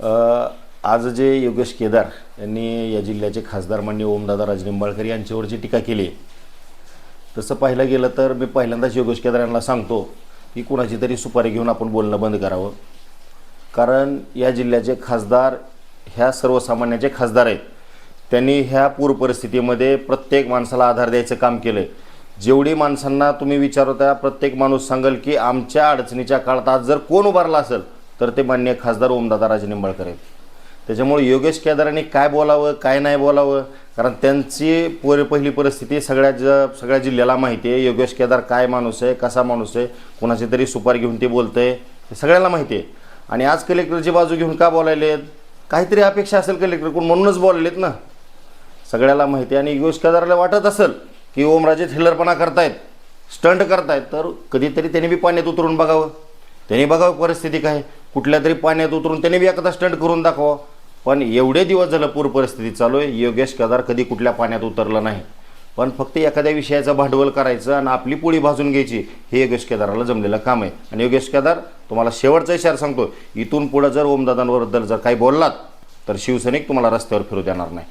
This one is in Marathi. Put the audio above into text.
आज जे योगेश केदार यांनी या जिल्ह्याचे खासदार मान्य ओमदादा राजनिंबाळकर यांच्यावर जी टीका केली आहे तसं पाहिलं गेलं तर मी पहिल्यांदाच योगेश केदार यांना सांगतो की कुणाची तरी सुपारी घेऊन आपण बोलणं बंद करावं. कारण या जिल्ह्याचे खासदार ह्या सर्वसामान्याचे खासदार आहेत. त्यांनी ह्या पूर परिस्थितीमध्ये प्रत्येक माणसाला आधार द्यायचं काम केलं आहे जेवढी माणसांना तुम्ही विचारता प्रत्येक माणूस सांगेल की आमच्या अडचणीच्या काळात आज जर कोण उभारला असेल तर ते मान्य खासदार ओमदादा राजे निंबाळकर आहेत. त्याच्यामुळे योगेश केदारांनी काय बोलावं काय नाही बोलावं कारण त्यांची पोर पहिली परिस्थिती सगळ्या ज सगळ्या जिल्ह्याला माहिती आहे. योगेश केदार काय माणूस आहे कसा माणूस आहे कोणाची तरी सुपारी घेऊन ते बोलतंय हे सगळ्याला माहिती आहे. आणि आज कलेक्टरची बाजू घेऊन का बोलायलेत काहीतरी अपेक्षा असेल कलेक्टरकडून म्हणूनच बोललेत ना. सगळ्याला माहिती आहे. आणि योगेश केदारला वाटत असेल की ओमराजे थिल्लरपणा करतायत स्टंट करतायत तर कधीतरी त्यांनी बी पाण्यात उतरून बघावं. त्यांनी बघावं परिस्थिती काय. कुठल्या तरी पाण्यात उतरून त्याने बी एखादा स्टंट करून दाखवा. पण एवढे दिवस झालं पूर परिस्थिती चालू आहे. योगेश केदार कधी कुठल्या पाण्यात उतरलं नाही. पण फक्त एखाद्या विषयाचं भांडवल करायचं आणि आपली पोळी भाजून घ्यायची हे योगेश केदाराला जमलेलं काम आहे. आणि योगेश केदार तुम्हाला शेवटचा इशारा सांगतो इथून पुढं जर ओमदादांबद्दल जर काही बोललात तर शिवसैनिक तुम्हाला रस्त्यावर फिरू देणार नाही.